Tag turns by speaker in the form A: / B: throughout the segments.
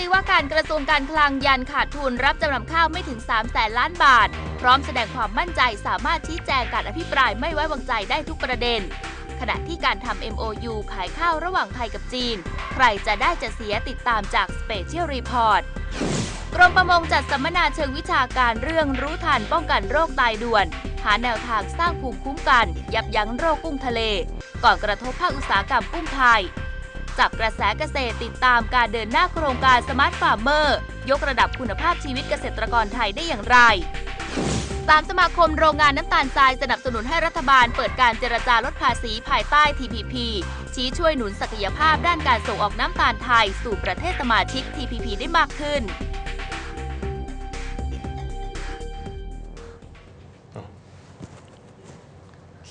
A: รีว่าการกระทรวงการคลังยันขาดทุนรับจำนำข้าวไม่ถึง 3 แสนล้านบาท พร้อมแสดงความมั่นใจสามารถชี้แจงการอภิปรายไม่ไว้วางใจได้ทุกประเด็น ขณะที่การทำ MOU ขายข้าวระหว่างไทยกับจีน ใครจะได้จะเสียติดตามจาก Special Report กรมประมงจัดสัมมนาเชิงวิชาการเรื่องรู้ทันป้องกันโรคตายด่วน หาแนวทางสร้างภูมิคุ้มกัน ยับยั้งโรคกุ้งทะเล ก่อนกระทบภาคอุตสาหกรรมกุ้งไทย จับกระแสเกษตรติดตามการเดินหน้าโครงการสมาร์ทฟาร์มเมอร์ยกระดับคุณภาพชีวิตเกษตรกรไทยได้อย่างไรสามสมาคมโรงงานน้ำตาลทรายสนับสนุนให้รัฐบาลเปิดการเจรจาลดภาษีภายใต้ TPP ชี้ช่วยหนุนศักยภาพด้านการส่งออกน้ำตาลไทยสู่ประเทศสมาชิก TPP ได้มากขึ้น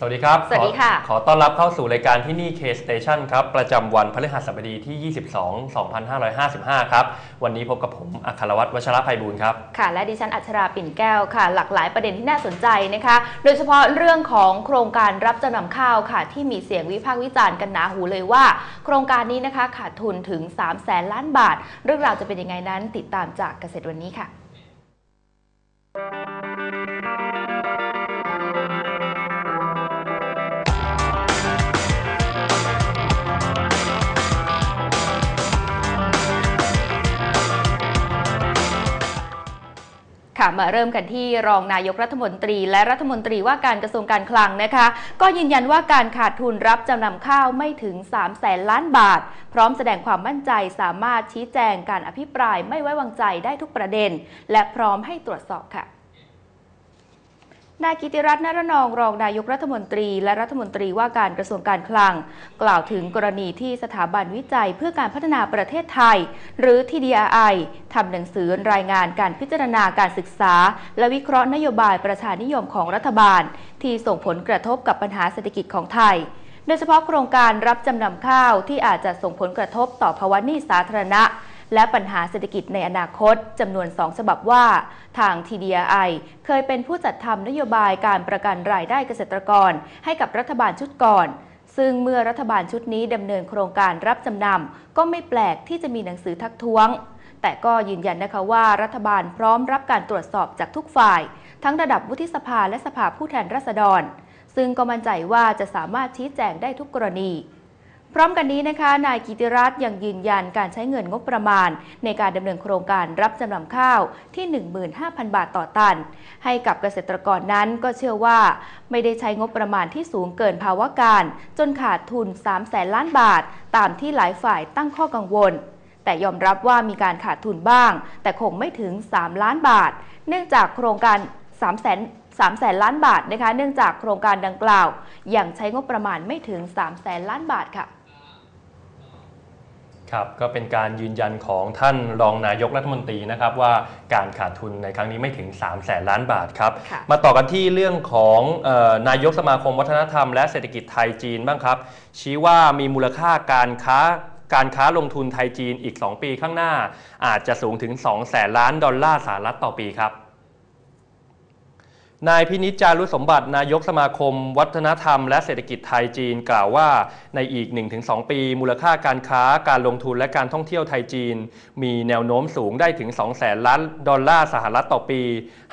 B: สวัสดีครับ
A: สวัสดีค่ะ
B: ขอขอต้อนรับเข้าสู่รายการที่นี่ K Station ครับ ประจำวันพฤหัสบดีที่ 22 2555 ครับ วันนี้พบกับผม อัครวัตรวัชรภัยบูลย์ครับ
A: ค่ะ และดิฉันอัชราปิ่นแก้วค่ะ หลากหลายประเด็นที่น่าสนใจนะคะ โดยเฉพาะเรื่องของโครงการรับจำนำข้าวค่ะ ที่มีเสียงวิพากษ์วิจารณ์กันหนาหูเลยว่า โครงการนี้นะคะขาดทุนถึง3แสนล้านบาท เรื่องราวจะเป็นยังไงนั้นติดตามจากเกษตรวันนี้ค่ะ ค่ะมาเริ่มกันที่รองนายกรัฐมนตรี และรัฐมนตรีว่าการกระทรวงการคลังนะคะ ก็ยืนยันว่าการขาดทุนรับจำนำข้าวไม่ถึง3แสนล้านบาท พร้อมแสดงความมั่นใจสามารถชี้แจงการอภิปรายไม่ไว้วางใจได้ทุกประเด็น และพร้อมให้ตรวจสอบค่ะ นายกิติรัตน์นรนองรองนายกรัฐมนตรี และรัฐมนตรีว่าการกระทรวงการคลัง กล่าวถึงกรณีที่สถาบันวิจัยเพื่อการพัฒนาประเทศไทย หรือ TDRI ทำหนังสือรายงานการพิจารณาการศึกษา และวิเคราะห์นโยบายประชานิยมของรัฐบาล ที่ส่งผลกระทบกับปัญหาเศรษฐกิจของไทย โดยเฉพาะโครงการรับจำนำข้าวที่อาจจะส่งผลกระทบต่อภาวะหนี้สาธารณะ และปัญหาเศรษฐกิจในอนาคตจำนวน 2 ฉบับว่า ทาง TDI เคยเป็นผู้จัดทำนโยบายการประกันรายได้เกษตรกร ให้กับรัฐบาลชุดก่อน ซึ่งเมื่อรัฐบาลชุดนี้ดำเนินโครงการรับจำนำก็ไม่แปลกที่จะมีหนังสือทักท้วง แต่ก็ยืนยันนะคะว่ารัฐบาลพร้อมรับการตรวจสอบจากทุกฝ่าย ทั้งระดับวุฒิสภาและสภาผู้แทนราษฎร ซึ่งก็มั่นใจว่าจะสามารถชี้แจงได้ทุกกรณี พร้อมกันนี้นะคะ นายกิติรัตน์ยังยืนยันการใช้เงินงบประมาณ ในการดำเนินโครงการรับจำนำข้าวที่ 15,000 บาทต่อตัน ให้กับเกษตรกรนั้นก็เชื่อว่า ไม่ได้ใช้งบประมาณที่สูงเกินภาวะการ จนขาดทุน 3 แสนล้านบาท ตามที่หลายฝ่ายตั้งข้อกังวล แต่ยอมรับว่ามีการขาดทุนบ้าง แต่คงไม่ถึง 3 ล้านบาท เนื่องจากโครงการ3แสน3แสนล้านบาทนะคะ เนื่องจากโครงการดังกล่าวยังใช้งบประมาณไม่ถึง 3 แสนล้านบาทค่ะ
B: ครับก็เป็นการยืนยันของท่านรองนายกรัฐมนตรีนะครับว่าการขาดทุนในครั้งนี้ไม่ถึง 3 0 0แสนล้านบาทครับ
A: ค่ะ
B: มาต่อกันที่เรื่องของเออนายกสมาคมวัฒนธรรมและเศรษฐกิจไทยจีนบ้างครับ ชี้ว่ามีมูลค่าการค้าการค้าลงทุนไทยจีนอีก 2 ปีข้างหน้า อาจจะสูงถึง2แสนล้านดอลลาร์สหรัฐต่อปีครับ นายพินิจจารุสมบัตินายกสมาคม วัฒนธรรมและเศรษฐกิจไทยจีนกล่าวว่า ในอีก 1-2 ปี มูลค่าการค้าการลงทุนและการท่องเที่ยวไทยจีน มีแนวโน้มสูงได้ถึง2แสนล้านดอลลาร์สหรัฐต่อปี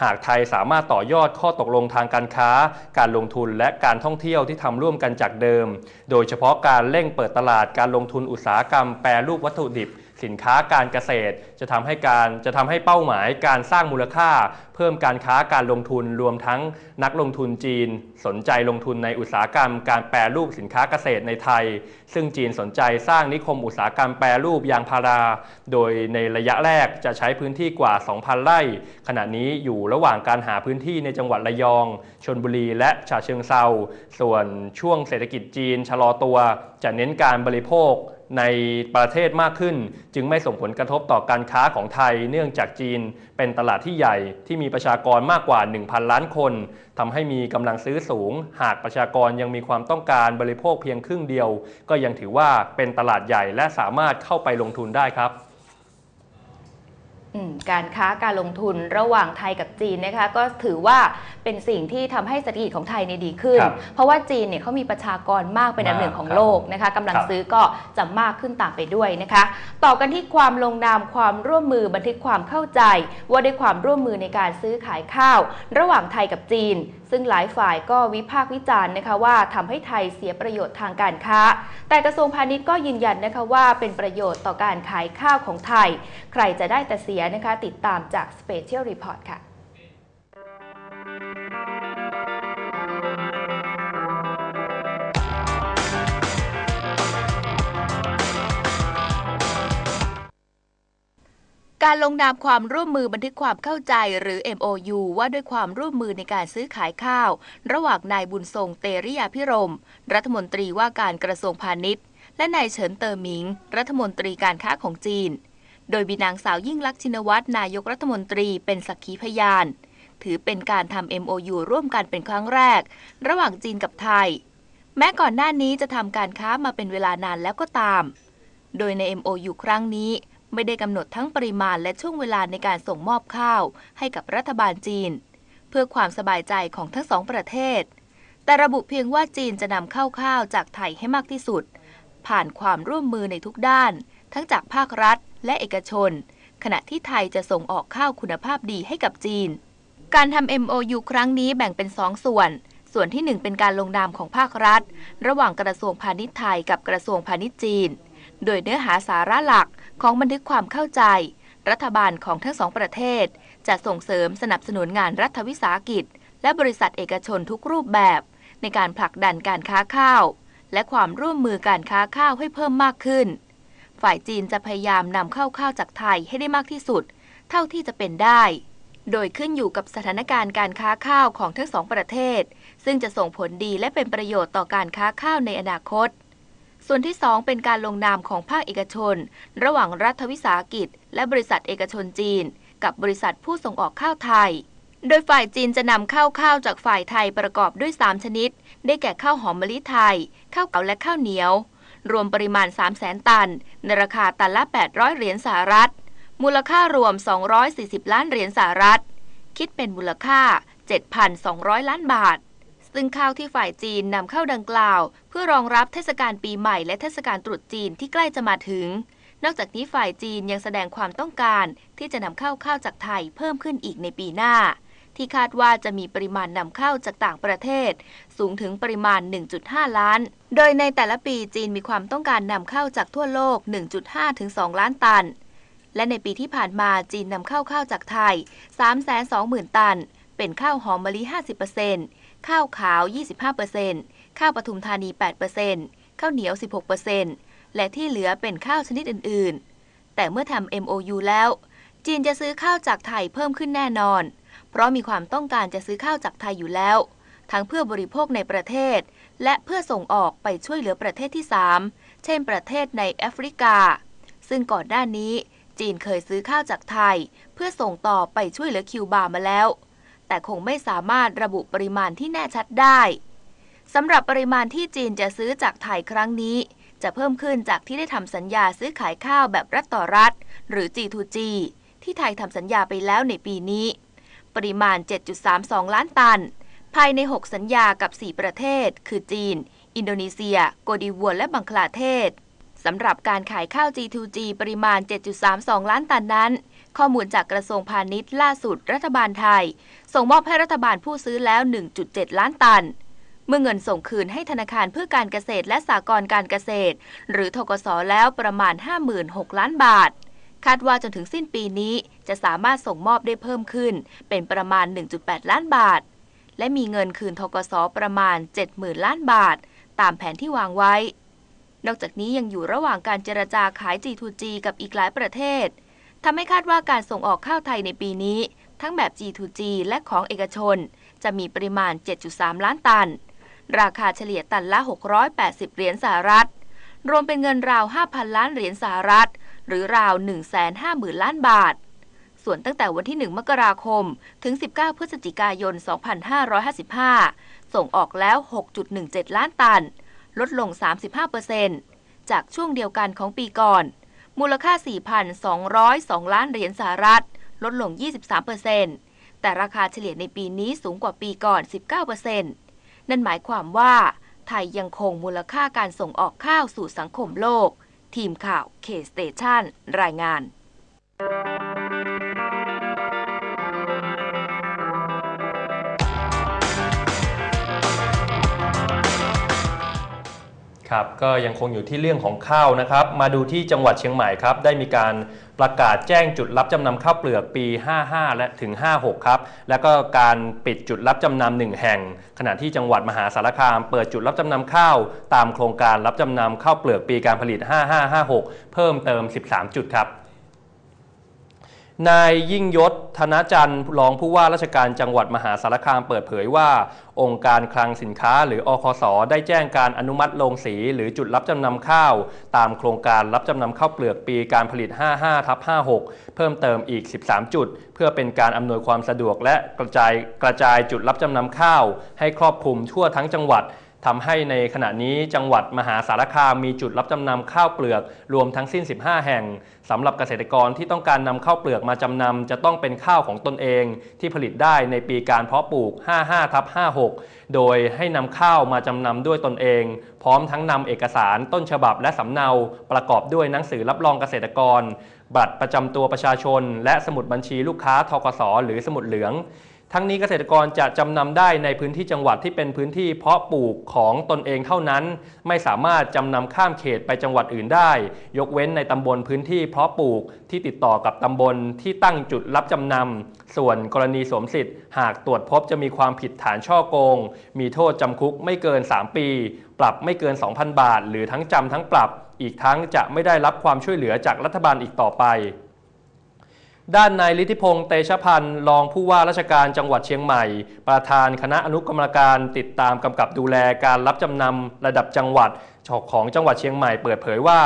B: หากไทยสามารถต่อยอดข้อตกลงทางการค้า การลงทุนและการท่องเที่ยวที่ทำร่วมกันจากเดิม โดยเฉพาะการเร่งเปิดตลาดการลงทุนอุตสาหกรรมแปรรูปวัตถุดิบ สินค้าการเกษตร จะทำให้การจะทำให้เป้าหมายการสร้างมูลค่า เพิ่มการค้าการลงทุนรวมทั้งนักลงทุนจีน สนใจลงทุนในอุตสาหกรรม การแปรรูปสินค้าเกษตรในไทย ซึ่งจีนสนใจสร้างนิคมอุตสาหกรรมแปรรูปยางพารา โดยในระยะแรกจะใช้พื้นที่กว่า 2,000 ไร่ ขณะนี้อยู่ระหว่างการหาพื้นที่ในจังหวัดระยองชนบุรี และฉะเชิงเซาส่วนช่วงเศรษฐกิจจีนชะลอตัว จะเน้นการบริโภค ในประเทศมากขึ้น จึงไม่ส่งผลกระทบต่อการค้าของไทย เนื่องจากจีนเป็นตลาดที่ใหญ่ที่มีประชากรมากกว่า 1,000 ล้านคนทำให้มีกำลังซื้อสูง หากประชากรยังมีความต้องการบริโภคเพียงครึ่งเดียว ก็ยังถือว่าเป็นตลาดใหญ่และสามารถเข้าไปลงทุนได้ครับ
A: การค้าการลงทุนระหว่างไทยกับจีนนะคะก็ถือว่าเป็นสิ่งที่ทำให้เศรษฐกิจของไทยเนี่ยดีขึ้น
B: ครับ
A: เพราะว่าจีนเนี่ยเขามีประชากรมากเป็นอันดับหนึ่งของโลกนะคะกำลัง
B: ครับ
A: ซื้อก็จะมากขึ้นตามไปด้วยนะคะ ต่อกันที่ความลงนามความร่วมมือบันทึกความเข้าใจ ว่าด้วยความร่วมมือในการซื้อขายข้าว ระหว่างไทยกับจีนซึ่งหลายฝ่ายก็วิพากษ์วิจารณ์นะคะว่าทำให้ไทยเสียประโยชน์ทางการค้า แต่กระทรวงพาณิชย์ก็ยืนยันนะคะว่าเป็นประโยชน์ต่อการขายข้าวของไทย ใครจะได้แต่เสียนะคะติดตามจาก Special Report ค่ะ การลงนามความร่วมมือบันทึกความเข้าใจหรือ MOU ว่าด้วยความร่วมมือในการซื้อขายข้าว ระหว่างนายบุญทรงเตริยาพิรม รัฐมนตรีว่าการกระทรวงพาณิชย์ และนายเฉินเตอหมิง รัฐมนตรีการค้าของจีน โดยมีนางสาวยิ่งลักษณ์ชินวัตรนายกรัฐมนตรีเป็นสักขีพยาน ถือเป็นการทำ MOU ร่วมกันเป็นครั้งแรก ระหว่างจีนกับไทย แม้ก่อนหน้านี้จะทำการค้ามาเป็นเวลานานแล้วก็ตาม โดยใน MOU ครั้งนี้ ไม่ได้กำหนดทั้งปริมาณและช่วงเวลาในการส่งมอบข้าวให้กับรัฐบาลจีน เพื่อความสบายใจของทั้งสองประเทศ แต่ระบุเพียงว่าจีนจะนำเข้าข้าวจากไทยให้มากที่สุด ผ่านความร่วมมือในทุกด้าน ทั้งจากภาครัฐและเอกชน ขณะที่ไทยจะส่งออกข้าวคุณภาพดีให้กับจีน การทำ MOU ครั้งนี้แบ่งเป็นสองส่วนส่วนที่หนึ่งเป็นการลงนามของภาครัฐ ระหว่างกระทรวงพาณิชย์ไทยกับกระทรวงพาณิชย์จีน โดยเนื้อหาสาระหลักของบันทึกความเข้าใจ รัฐบาลของทั้งสองประเทศ จะส่งเสริมสนับสนุนงานรัฐวิสาหกิจ และบริษัทเอกชนทุกรูปแบบ ในการผลักดันการค้าข้าว และความร่วมมือการค้าข้าวให้เพิ่มมากขึ้น ฝ่ายจีนจะพยายามนำเข้าข้าวจากไทยให้ได้มากที่สุด เท่าที่จะเป็นได้ โดยขึ้นอยู่กับสถานการณ์การค้าข้าวของทั้งสองประเทศ ซึ่งจะส่งผลดีและเป็นประโยชน์ต่อการค้าข้าวในอนาคต ส่วนที่ 2 เป็นการลงนามของภาคเอกชน ระหว่างรัฐวิสาหกิจ และบริษัทเอกชนจีน กับบริษัทผู้ส่งออกข้าวไทย โดยฝ่ายจีนจะนำข้าวข้าวจากฝ่ายไทยประกอบด้วย 3 ชนิด ได้แก่ข้าวหอมมะลิไทย ข้าวเก๋าและข้าวเหนียว รวมปริมาณ 3 0 0แสนตัน ในราคาตันละ 800 เหรียญสหรัฐ มูลค่ารวม 240 ล้านเหรียญสหรัฐ คิดเป็นมูลค่า 7,200 ล้านบาท ซึ่งข้าวที่ฝ่ายจีนนำเข้าดังกล่าว เพื่อรองรับเทศกาลปีใหม่และเทศกาลตรุษจีนที่ใกล้จะมาถึง นอกจากนี้ฝ่ายจีนยังแสดงความต้องการที่จะนำเข้าข้าวจากไทยเพิ่มขึ้นอีกในปีหน้า ที่คาดว่าจะมีปริมาณนำเข้าจากต่างประเทศ สูงถึงปริมาณ 1.5 ล้าน โดยในแต่ละปีจีนมีความต้องการนำเข้าจากทั่วโลก 1.5 ถึง 2 ล้านตัน และในปีที่ผ่านมาจีนนำเข้าข้าวจากไทย 320,000 ตัน เป็นข้าวหอมมะลิ 50% ข้าวขาว 25%ข้าวปทุมธานี 8%ข้าวเหนียว 16%และที่เหลือเป็นข้าวชนิดอื่นๆ แต่เมื่อทำ MOU แล้ว จีนจะซื้อข้าวจากไทยเพิ่มขึ้นแน่นอน เพราะมีความต้องการจะซื้อข้าวจากไทยอยู่แล้ว ทั้งเพื่อบริโภคในประเทศ และเพื่อส่งออกไปช่วยเหลือประเทศที่ 3 เช่นประเทศในแอฟริกา ซึ่งก่อนหน้านี้จีนเคยซื้อข้าวจากไทย เพื่อส่งต่อไปช่วยเหลือคิวบามาแล้ว แต่คงไม่สามารถระบุปริมาณที่แน่ชัดได้สำหรับปริมาณที่จีนจะซื้อจากไทยครั้งนี้ จะเพิ่มขึ้นจากที่ได้ทำสัญญาซื้อขายข้าวแบบรัฐต่อรัฐ หรือ G2G ที่ไทยทำสัญญาไปแล้วในปีนี้ ปริมาณ 7.32 ล้านตัน ภายใน 6 สัญญากับ 4 ประเทศ คือจีน อินโดนีเซีย โกดิวัวและบังคลาเทศสำหรับการขายข้าว G2G ปริมาณ 7.32 ล้านตันนั้น ข้อมูลจากกระทรวงพาณิชย์ล่าสุดรัฐบาลไทย ส่งมอบให้รัฐบาลผู้ซื้อแล้ว 1.7 ล้านตัน เมื่อเงินส่งคืนให้ธนาคารเพื่อการเกษตรและสหกรณ์การเกษตร หรือทกสแล้วประมาณ 56 ล้านบาท คาดว่าจนถึงสิ้นปีนี้จะสามารถส่งมอบได้เพิ่มขึ้น เป็นประมาณ 1.8 ล้านบาท และมีเงินคืนทกสประมาณ 70,000 ล้านบาท ตามแผนที่วางไว้ นอกจากนี้ยังอยู่ระหว่างการเจรจาขาย G2G กับอีกหลายประเทศ ทำให้คาดว่าการส่งออกข้าวไทยในปีนี้ ทั้งแบบ G2G และของเอกชน จะมีปริมาณ 7.3 ล้านตัน ราคาเฉลี่ยตันละ 680 เหรียญสหรัฐ รวมเป็นเงินราว 5,000 ล้านเหรียญสหรัฐ หรือราว 150,000 ล้านบาท ส่วนตั้งแต่วันที่ 1 มกราคม ถึง 19 พฤศจิกายน 2555 ส่งออกแล้ว 6.17 ล้านตัน ลดลง 35%จากช่วงเดียวกันของปีก่อน มูลค่า 4,202 ล้านเหรียญสหรัฐ ลดลง 23%แต่ราคาเฉลี่ยในปีนี้สูงกว่าปีก่อน 19%นั่นหมายความว่า ไทยยังคงมูลค่าการส่งออกข้าวสู่สังคมโลก ทีมข่าวเคสเตชันรายงาน
B: ครับก็ยังคงอยู่ที่เรื่องของข้าวนะครับ มาดูที่จังหวัดเชียงใหม่ครับ ได้มีการประกาศแจ้งจุดรับจำนำข้าวเปลือกปี 55 และถึง 56 ครับ แล้วก็การปิดจุดรับจำนำหนึ่งแห่ง ขณะที่จังหวัดมหาสารคาม เปิดจุดรับจำนำข้าว ตามโครงการรับจำนำข้าวเปลือกปีการผลิต 5556 เพิ่มเติม 13 จุดครับ นายยิ่งยศธนจันทร์รองผู้ว่าราชการจังหวัดมหาสารคามเปิดเผยว่า องค์การคลังสินค้าหรืออคสได้แจ้งการอนุมัติลงสีหรือจุดรับจำนำข้าว ตามโครงการรับจำนำข้าวเปลือกปีการผลิต 55ทับ56 เพิ่มเติมอีก 13 จุด เพื่อเป็นการอำนวยความสะดวกและกระจายกระจายจุดรับจำนำข้าว ให้ครอบคลุมทั่วทั้งจังหวัด ทำให้ในขณะนี้จังหวัดมหาสารคามมีจุดรับจำนำข้าวเปลือกรวมทั้งสิ้น 15 แห่งสำหรับเกษตรกรที่ต้องการนำข้าวเปลือกมาจำนำจะต้องเป็นข้าวของตนเอง ที่ผลิตได้ในปีการเพาะปลูก 55ทับ56 โดยให้นำข้าวมาจำนำด้วยตนเอง พร้อมทั้งนำเอกสารต้นฉบับและสำเนาประกอบด้วยหนังสือรับรองเกษตรกร บัตรประจำตัวประชาชน และสมุดบัญชีลูกค้าทกสหรือสมุดเหลือง ทั้งนี้เกษตรกรจะจำนำได้ในพื้นที่จังหวัดที่เป็นพื้นที่เพาะปลูกของตนเองเท่านั้น ไม่สามารถจำนำข้ามเขตไปจังหวัดอื่นได้ ยกเว้นในตำบลพื้นที่เพาะปลูกที่ติดต่อกับตำบลที่ตั้งจุดรับจำนำส่วนกรณีสวมสิทธิ์ หากตรวจพบจะมีความผิดฐานช่อโกง มีโทษจำคุกไม่เกิน 3 ปี ปรับไม่เกิน 2,000 บาท หรือทั้งจำทั้งปรับ อีกทั้งจะไม่ได้รับความช่วยเหลือจากรัฐบาลอีกต่อไป ด้านนายฤทธิพงษ์เตชะพันธ์รองผู้ว่าราชการจังหวัดเชียงใหม่ ประธานคณะอนุกรรมการติดตามกำกับดูแลการรับจำนำระดับจังหวัดของจังหวัดเชียงใหม่เปิดเผยว่า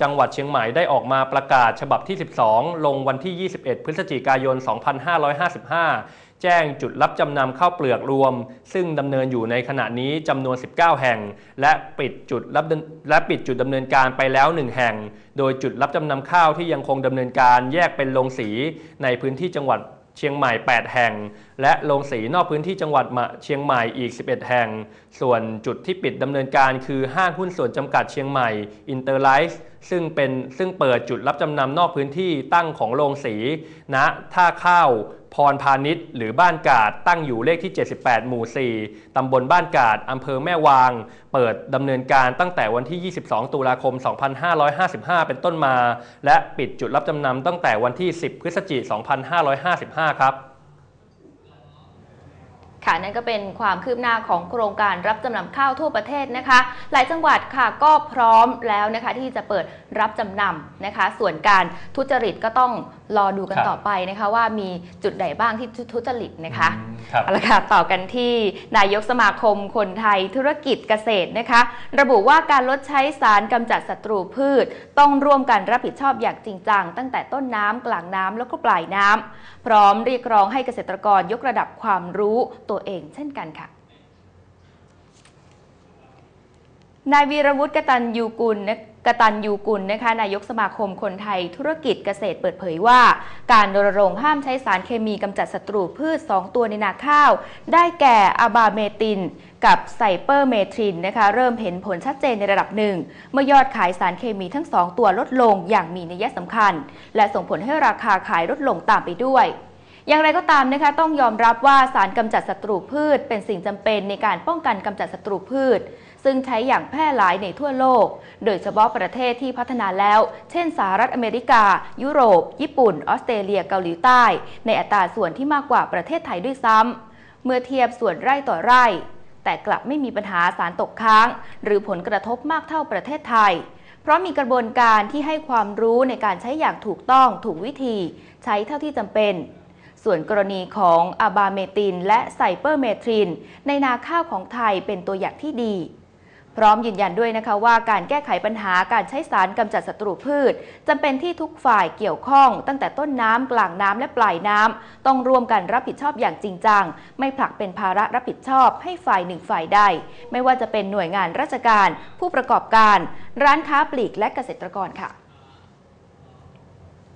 B: จังหวัดเชียงใหม่ได้ออกมาประกาศฉบับที่ 12 ลงวันที่ 21 พฤศจิกายน 2555 แจ้งจุดรับจำนำข้าวเปลือกรวม ซึ่งดำเนินอยู่ในขณะนี้จำนวน 19 แห่ง และปิดจุดรับและปิดจุดดำเนินการไปแล้ว 1 แห่ง โดยจุดรับจำนำข้าวที่ยังคงดำเนินการแยกเป็นโรงสีในพื้นที่จังหวัดเชียงใหม่ 8 แห่ง และโรงสีนอกพื้นที่จังหวัดเชียงใหม่อีก 11 แห่ง ส่วนจุดที่ปิดดำเนินการคือห้างหุ้นส่วนจำกัดเชียงใหม่อินเตอร์ไลฟ์ซึ่งเป็นซึ่งเปิดจุดรับจำนำนอกพื้นที่ตั้งของโรงสีณนะท่าข้าว พรพาณิชย์หรือบ้านกาดตั้งอยู่เลขที่ 78 หมู่ 4 ตำบลบ้านกาดอำเภอแม่วาง เปิดดำเนินการตั้งแต่วันที่ 22 ตุลาคม 2555 เป็นต้นมา และปิดจุดรับจำนำตั้งแต่วันที่ 10 พฤศจิกายน 2555 ครับ
A: ค่ะนั่นก็เป็นความคืบหน้าของโครงการรับจำนำข้าวทั่วประเทศนะคะ หลายจังหวัดค่ะก็พร้อมแล้วนะคะที่จะเปิดรับจำนำนะคะ ส่วนการทุจริตก็ต้องรอดูกัน
B: ครับ
A: ต่อไปนะคะว่ามีจุดไหนบ้างที่ทุจริตนะคะ
B: อืมครับ
A: เอาละค่ะต่อกันที่นายกสมาคมคนไทยธุรกิจเกษตรนะคะ ระบุว่าการลดใช้สารกำจัดศัตรูพืช ต้องร่วมกันรับผิดชอบอย่างจริงจัง ตั้งแต่ต้นน้ำกลางน้ำแล้วก็ปลายน้ำพร้อมเรียกร้องให้เกษตรกรยกระดับความรู้ตัวเองเช่นกันค่ะนายวีรวุฒิกตันยูกุลนะ กตันยูกุลนะคะนายกสมาคมคนไทยธุรกิจเกษตรเปิดเผยว่า การรณรงค์ห้ามใช้สารเคมีกำจัดศัตรูพืช 2 ตัวในนาข้าว ได้แก่อะบาเมตินกับไซเปอร์เมทรินนะคะเริ่มเห็นผลชัดเจนในระดับหนึ่ง เมื่อยอดขายสารเคมีทั้ง 2 ตัวลดลงอย่างมีนัยสำคัญ และส่งผลให้ราคาขายลดลงตามไปด้วยอย่างไรก็ตามนะคะต้องยอมรับว่าสารกำจัดศัตรูพืช เป็นสิ่งจำเป็นในการป้องกันกำจัดศัตรูพืช ซึ่งใช้อย่างแพร่หลายในทั่วโลก โดยเฉพาะประเทศที่พัฒนาแล้ว เช่นสหรัฐอเมริกา ยุโรป ญี่ปุ่น ออสเตรเลียเกาหลีใต้ ในอัตราส่วนที่มากกว่าประเทศไทยด้วยซ้ำเมื่อเทียบส่วนไร่ต่อไร่ แต่กลับไม่มีปัญหาสารตกค้าง หรือผลกระทบมากเท่าประเทศไทยเพราะมีกระบวนการที่ให้ความรู้ในการใช้อย่างถูกต้องถูกวิธี ใช้เท่าที่จำเป็น ส่วนกรณีของอะบาเมตินและไซเปอร์เมทริน ในนาข้าวของไทยเป็นตัวอย่างที่ดี พร้อมยืนยันด้วยนะคะว่าการแก้ไขปัญหาการใช้สารกำจัดศัตรูพืชจำเป็นที่ทุกฝ่ายเกี่ยวข้อง ตั้งแต่ต้นน้ำกลางน้ำและปลายน้ำต้องร่วมกันรับผิดชอบอย่างจริงจัง ไม่ผลักเป็นภาระรับผิดชอบให้ฝ่ายหนึ่งฝ่ายใด ไม่ว่าจะเป็นหน่วยงานราชการ ผู้ประกอบการ ร้านค้าปลีกและเกษตรกรค่ะ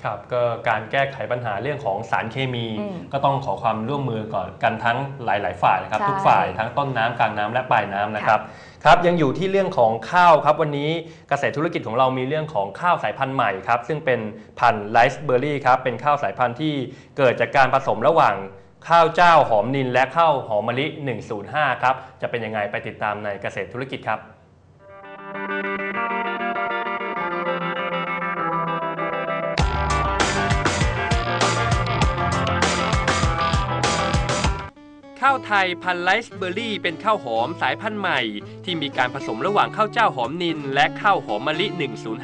B: ครับก็การแก้ไขปัญหาเรื่องของสารเคมี
A: อืม
B: ก็ต้องขอความร่วมมือก่อนกันทั้งหลาย ๆ ฝ่ายนะครับ
A: ใช่
B: ทุกฝ่ายทั้งต้นน้ำกลางน้ำและปลายน้ำนะครับครับยังอยู่ที่เรื่องของข้าวครับวันนี้เกษตรธุรกิจของเรามีเรื่องของข้าวสายพันธุ์ใหม่ครับซึ่งเป็นพันธุ์ไรซ์เบอร์รี่ครับเป็นข้าวสายพันธุ์ที่เกิดจากการผสมระหว่างข้าวเจ้าหอมนินและข้าวหอมมะลิ 105 ครับจะเป็นยังไงไปติดตามในเกษตรธุรกิจครับ ข้าวไทยพันไรซ์เบอร์รี่ เป็นข้าวหอมสายพันธุ์ใหม่ ที่มีการผสมระหว่างข้าวเจ้าหอมนิน และข้าวหอมมะลิ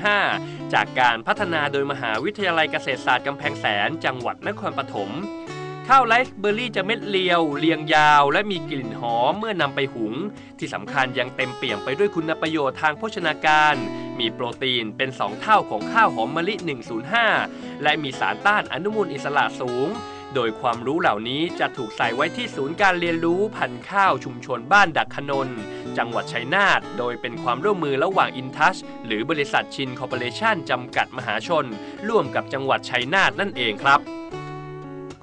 B: 105 จากการพัฒนาโดยมหาวิทยาลัยเกษตรศาสตร์กำแพงแสน จังหวัดนครปฐมข้าวไรซ์เบอร์รี่จะเม็ดเรียว เรียงยาว และมีกลิ่นหอมเมื่อนำไปหุง ที่สำคัญยังเต็มเปี่ยมไปด้วยคุณประโยชน์ทางโภชนาการ มีโปรตีนเป็น 2 เท่าของข้าวหอมมะลิ 105 และมีสารต้านอนุมูลอิสระสูง โดยความรู้เหล่านี้จะถูกใส่ไว้ที่ศูนย์การเรียนรู้พันธุ์ข้าวชุมชนบ้านดักขนน จังหวัดชัยนาท โดยเป็นความร่วมมือระหว่างอินทัชหรือบริษัทชินคอร์ปอเรชั่นจำกัดมหาชน ร่วมกับจังหวัดชัยนาทนั่นเองครับ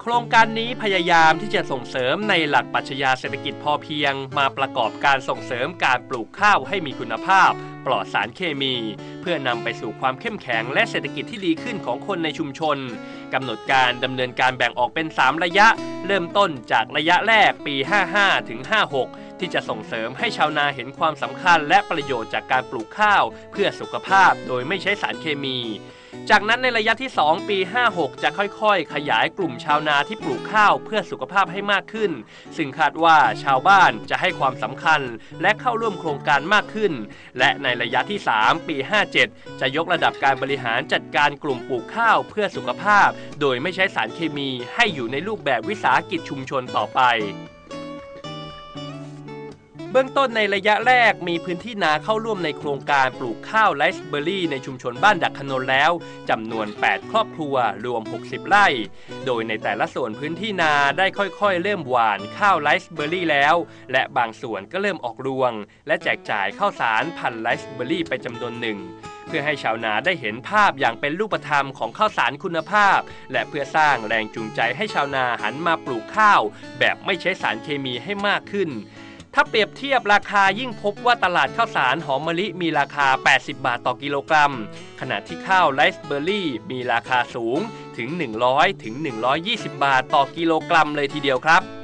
B: โครงการนี้พยายามที่จะส่งเสริมในหลักปัชญาเศรษฐกิจพอเพียง มาประกอบการส่งเสริมการปลูกข้าวให้มีคุณภาพ ปลอดสารเคมี เพื่อนำไปสู่ความเข้มแข็งและเศรษฐกิจที่ดีขึ้นของคนในชุมชนกำหนดการดำเนินการแบ่งออกเป็น 3 ระยะ เริ่มต้นจากระยะแรกปี 55 ถึง 56 ที่จะส่งเสริมให้ชาวนาเห็นความสำคัญและประโยชน์จากการปลูกข้าว เพื่อสุขภาพโดยไม่ใช้สารเคมี จากนั้นในระยะที่ 2 ปี 56 จะค่อยๆ ขยายกลุ่มชาวนาที่ปลูกข้าวเพื่อสุขภาพให้มากขึ้น ซึ่งคาดว่าชาวบ้านจะให้ความสำคัญและเข้าร่วมโครงการมากขึ้น และในระยะที่ 3 ปี 57 จะยกระดับการบริหารจัดการกลุ่มปลูกข้าวเพื่อสุขภาพ โดยไม่ใช้สารเคมีให้อยู่ในรูปแบบวิสาหกิจชุมชนต่อไป เบื้องต้นในระยะแรกมีพื้นที่นาเข้าร่วมในโครงการปลูกข้าวไรซ์เบอร์รี่ในชุมชนบ้านดักขนนแล้วจำนวน 8 ครอบครัวรวม 60 ไร่ โดยในแต่ละส่วนพื้นที่นาได้ค่อยๆ เริ่มหว่านข้าวไรซ์เบอร์รี่แล้ว และบางส่วนก็เริ่มออกรวง และแจกจ่ายข้าวสารพันไรซ์เบอร์รี่ไปจำนวนหนึ่งเพื่อให้ชาวนาได้เห็นภาพอย่างเป็นรูปธรรมของข้าวสารคุณภาพ และเพื่อสร้างแรงจูงใจให้ชาวนาหันมาปลูกข้าว แบบไม่ใช้สารเคมีให้มากขึ้น ถ้าเปรียบเทียบราคายิ่งพบว่าตลาดข้าวสารหอมมะลิมีราคา 80 บาทต่อกิโลกรัม ขณะที่ข้าวไรซ์เบอร์รี่มีราคาสูงถึง 100 ถึง 120 บาทต่อกิโลกรัมเลยทีเดียวครับ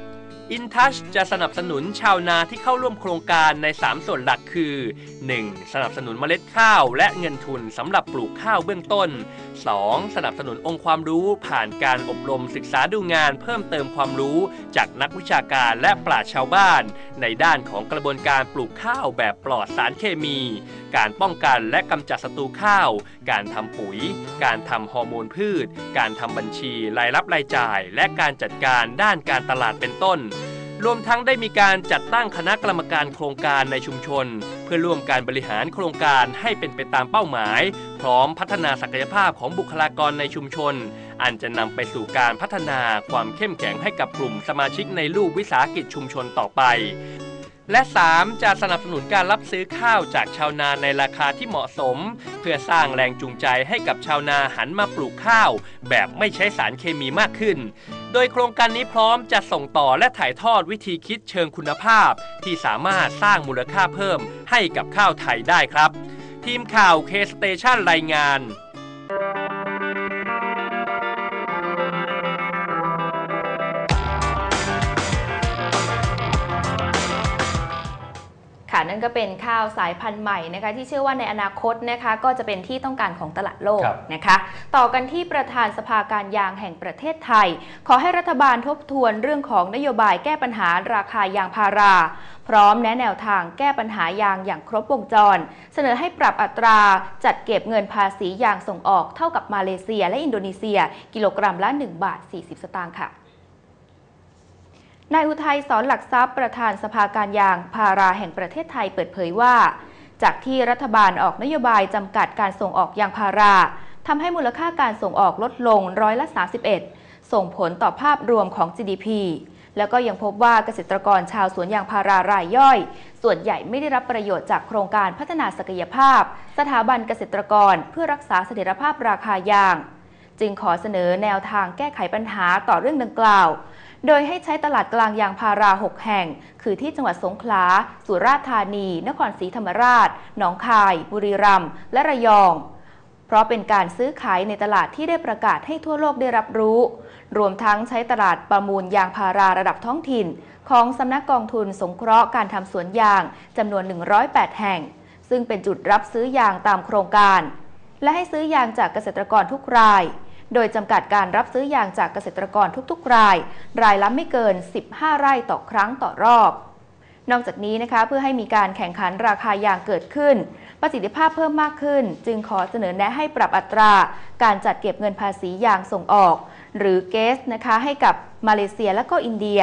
B: อินทัชจะสนับสนุนชาวนาที่เข้าร่วมโครงการใน 3 ส่วนหลักคือ 1. สนับสนุนเมล็ดข้าวและเงินทุนสำหรับปลูกข้าวเบื้องต้น 2. สนับสนุนองค์ความรู้ผ่านการอบรมศึกษาดูงานเพิ่มเติมความรู้จากนักวิชาการและปราชญ์ชาวบ้าน ในด้านของกระบวนการปลูกข้าวแบบปลอดสารเคมี การป้องกันและกำจัดศัตรูข้าว การทำปุ๋ย การทำฮอร์โมนพืช การทำบัญชีรายรับรายจ่าย และการจัดการด้านการตลาดเป็นต้น รวมทั้งได้มีการจัดตั้งคณะกรรมการโครงการในชุมชน เพื่อร่วมการบริหารโครงการให้เป็นไปตามเป้าหมาย พร้อมพัฒนาศักยภาพของบุคลากรในชุมชน อันจะนำไปสู่การพัฒนาความเข้มแข็งให้กับกลุ่มสมาชิกในรูปวิสาหกิจชุมชนต่อไปและ 3. จะสนับสนุนการรับซื้อข้าวจากชาวนาในราคาที่เหมาะสม เพื่อสร้างแรงจูงใจให้กับชาวนาหันมาปลูกข้าว แบบไม่ใช้สารเคมีมากขึ้น โดยโครงการนี้พร้อมจะส่งต่อและถ่ายทอดวิธีคิดเชิงคุณภาพ ที่สามารถสร้างมูลค่าเพิ่มให้กับข้าวไทยได้ครับ ทีมข่าวเคสเตชันรายงาน
A: ค่ะนั่นก็เป็นข้าวสายพันธุ์ใหม่นะคะที่เชื่อว่าในอนาคตนะคะก็จะเป็นที่ต้องการของตลาดโลก
B: ครับ
A: นะคะ ต่อกันที่ประธานสภาการยางแห่งประเทศไทย ขอให้รัฐบาลทบทวนเรื่องของนโยบายแก้ปัญหาราคายางพารา พร้อมแนะแนวทางแก้ปัญหายางอย่างครบวงจร เสนอให้ปรับอัตราจัดเก็บเงินภาษียางส่งออกเท่ากับมาเลเซียและอินโดนีเซีย กิโลกรัมละ 1 บาท 40 สตางค์ค่ะ นายอุทัยสอนหลักทรัพย์ประธานสภาการยางพาราแห่งประเทศไทยเปิดเผยว่า จากที่รัฐบาลออกนโยบายจำกัดการส่งออกยางพาราทำให้มูลค่าการส่งออกลดลงร้อยละ 31 ส่งผลต่อภาพรวมของ GDP แล้วก็ยังพบว่าเกษตรกรชาวสวนยางพารารายย่อย ส่วนใหญ่ไม่ได้รับประโยชน์จากโครงการพัฒนาศักยภาพ สถาบันเกษตรกรเพื่อรักษาเสถียรภาพราคายาง จึงขอเสนอแนวทางแก้ไขปัญหาต่อเรื่องดังกล่าว โดยให้ใช้ตลาดกลางยางพารา 6 แห่ง คือที่จังหวัดสงขลา สุราษฎร์ธานี นครศรีธรรมราช หนองคาย บุรีรัมย์ และระยอง เพราะเป็นการซื้อขายในตลาดที่ได้ประกาศให้ทั่วโลกได้รับรู้ รวมทั้งใช้ตลาดประมูลยางพาราระดับท้องถิ่น ของสำนักกองทุนสงเคราะห์การทำสวนยางจำนวน 108 แห่ง ซึ่งเป็นจุดรับซื้อยางตามโครงการ และให้ซื้อยางจากเกษตรกรทุกราย โดยจำกัดการรับซื้อยางจากเกษตรกรทุกๆ ราย รายละไม่เกิน 15 ไร่ต่อครั้งต่อรอบ นอกจากนี้นะคะเพื่อให้มีการแข่งขันราคายางเกิดขึ้น ประสิทธิภาพเพิ่มมากขึ้น จึงขอเสนอแนะให้ปรับอัตรา การจัดเก็บเงินภาษียางส่งออก หรือเกสนะคะให้กับมาเลเซียและก็อินเดีย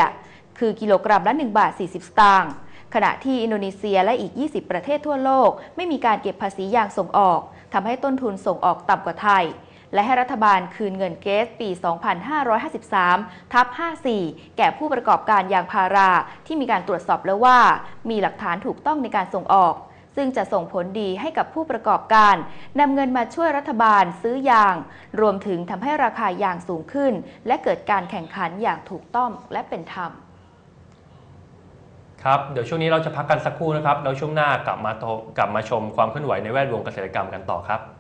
A: คือกิโลกรัมละ1บาท40 สตางค์ขณะที่อินโดนีเซียและอีก 20 ประเทศทั่วโลก ไม่มีการเก็บภาษียางส่งออกทำให้ต้นทุนส่งออกต่ำกว่าไทย และให้รัฐบาลคืนเงินเกสปี 2553 ทับ 54 แก่ผู้ประกอบการยางพาราที่มีการตรวจสอบแล้วว่า มีหลักฐานถูกต้องในการส่งออก ซึ่งจะส่งผลดีให้กับผู้ประกอบการนำเงินมาช่วยรัฐบาลซื้อยาง รวมถึงทำให้ราคายางสูงขึ้น และเกิดการแข่งขันอย่างถูกต้องและเป็นธรรม
B: ครับ เดี๋ยวช่วงนี้เราจะพักกันสักครู่นะครับ แล้วช่วงหน้ากลับมาโทกลับมาชมความเคลื่อนไหวในแวดวงเกษตรกรรมกันต่อครับ